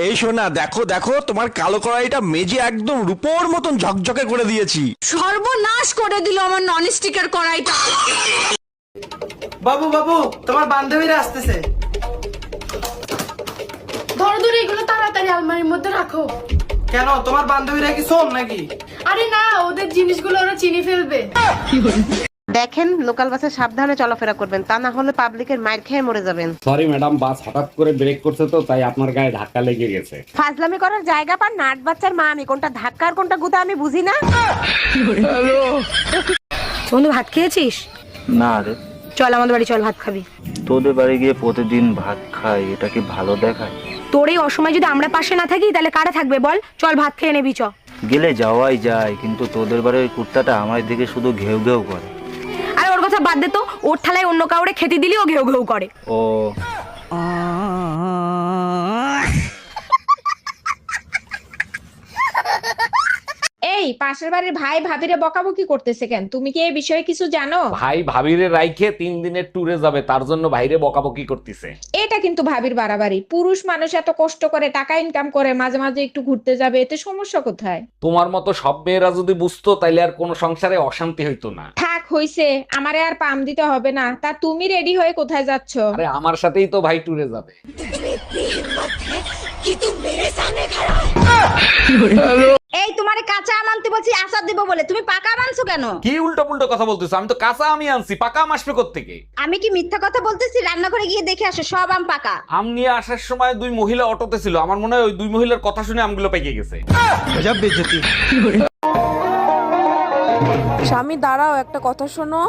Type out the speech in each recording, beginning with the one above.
এই শোনা দেখো দেখো তোমার কালো কড়াইটা মেজে একদম রূপোর মতন ঝকঝকে করে দিয়েছি। সর্বনাশ করে দিল আমার নন স্টিকার কড়াইটা। বাবু বাবু তোমার বান্ধবীরা আসতেছে। ধরো ধরো এগুলো তাড়াতাড়ি আলমারির মধ্যে রাখো। কেন তোমার বান্ধবীরা কি শোন নাকি? আরে না ওদের জিনিসগুলো ওরা চিনি ফেলবে। দেখেন লোকাল বাসে সাবধানে চলাফেরা করবেন তা না হলে পাবলিকের মাইর খেয়ে মরে যাবেন। সরি ম্যাডাম বাস হঠাৎ করে ব্রেক করছে তো তাই আপনার গায়ে ধাক্কা লেগে গেছে। ফাজলামি করার জায়গা পান নাট বাচ্চার মা আমি কোনটা ধাক্কার কোনটা গুতা আমি বুঝি না। বন্ধু ভাত খেয়েছিস? না রে। চল আমাদের বাড়ি চল ভাত খাবি। তোদের বাড়ি গিয়ে প্রতিদিন ভাত খাই এটা কি ভালো দেখায়? তোর এই অসময় যদি আমরা পাশে না থাকি তাহলে কারা থাকবে বল? চল ভাত খেয়ে নেবি চ। গেলে যাওয়াই যায় কিন্তু তোদের বাড়ির ওই কুত্তাটা আমার দিকে শুধু ঘেউ ঘেউ করে। আরে কথা বাদ দে তো। ওর থালায় অন্য কাউরে খেতে দিলি ও ঘেউ ঘেউ করে। ও। এই পাশের বাড়ির ভাই ভাবিরে বকাবকি করতেছে কেন? তুমি কি এই বিষয়ে কিছু জানো? ভাই ভাবিরে রাইখে তিন দিনের ট্যুরে যাবে তার জন্য বাইরে বকাবকি করতেছে। এটা কিন্তু ভাবির বাড়াবাড়ি। পুরুষ মানুষ এত কষ্ট করে টাকা ইনকাম করে মাঝে মাঝে একটু ঘুরতে যাবে এতে সমস্যা কোথায়? তোমার মতো সব মেয়েরা যদি বুঝতো তাইলে আর কোনো সংসারে অশান্তি হইতো না। হইছে আমারে আর পাম দিতে হবে না। তা তুমি রেডি হয়ে কোথায় যাচ্ছ? আরে আমার সাথেই তো ভাই ট্যুরে যাবে। এই তোমারে কাঁচা আম আনতে বলছি আচার দিব বলে। তুমি পাকা আম আনছো কেন? কি উল্টো পুল্টো কথা বলতেছো? আমি তো কাঁচা আমি আনছি পাকা আম আসবে থেকে আমি কি মিথ্যা কথা বলতেছি? রান্নাঘরে গিয়ে দেখে আসো সব আম পাকা। আম নিয়ে আসার সময় দুই মহিলা অটোতে ছিল। আমার মনে হয় ওই দুই মহিলার কথা শুনে আমগুলো পেকে গেছে। স্বামী দাঁড়াও একটা কথা শোনো।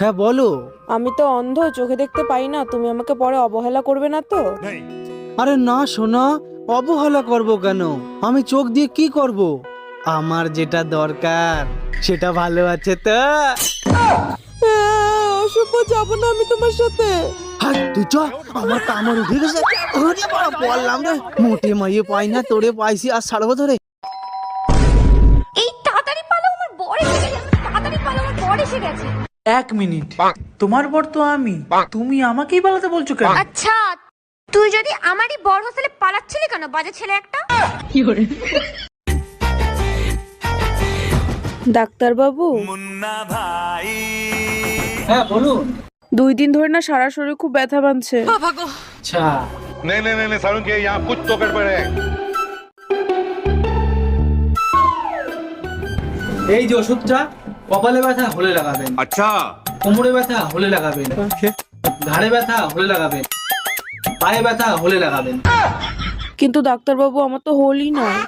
হ্যাঁ বলো। আমি তো অন্ধ চোখে দেখতে পাই না তুমি আমাকে পরে অবহেলা করবে না তো? আরে না শোনা অবহেলা করব কেন? আমি চোখ দিয়ে কি করব? আমার যেটা দরকার সেটা ভালো আছে তো। অসভ্য যাব না আমি তোমার সাথে। হাই, তুই চ আমার কামড় উঠে গেছে। বললাম রে মোটে মাইয়ে পাই না তোরে পাইছি আর ছাড়বো ধরে। বর এসে গেছে আমার তাড়াতাড়ি পালো আমার বর এসে গেছে এক মিনিট তোমার বর তো আমি তুমি আমাকেই পালাতে বলছো কেন আচ্ছা তুই যদি আমারই বর হোস্টেলে পালাচ্ছিলি কেন বাজে ছেলে একটা ডাক্তার বাবু হ্যাঁ বলো দুই দিন ধরে না সারা শরীর খুব ব্যথা বাঁধছে আচ্ছা नहीं नहीं नहीं सारुण के यहाँ कुछ तो गड़बड़ है এই যে ওষুধটা কপালে ব্যথা হলে লাগাবেন। আচ্ছা। কোমরে ব্যথা হলে লাগাবেন। ঘাড়ে ব্যথা হলে লাগাবেন। পায়ে ব্যথা হলে লাগাবেন। কিন্তু ডাক্তারবাবু আমার তো হলই নয়